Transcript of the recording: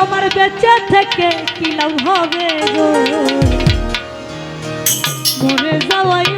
আমার বেঁচে থেকে কি লাভ হবে গো? মরে যাওয়াই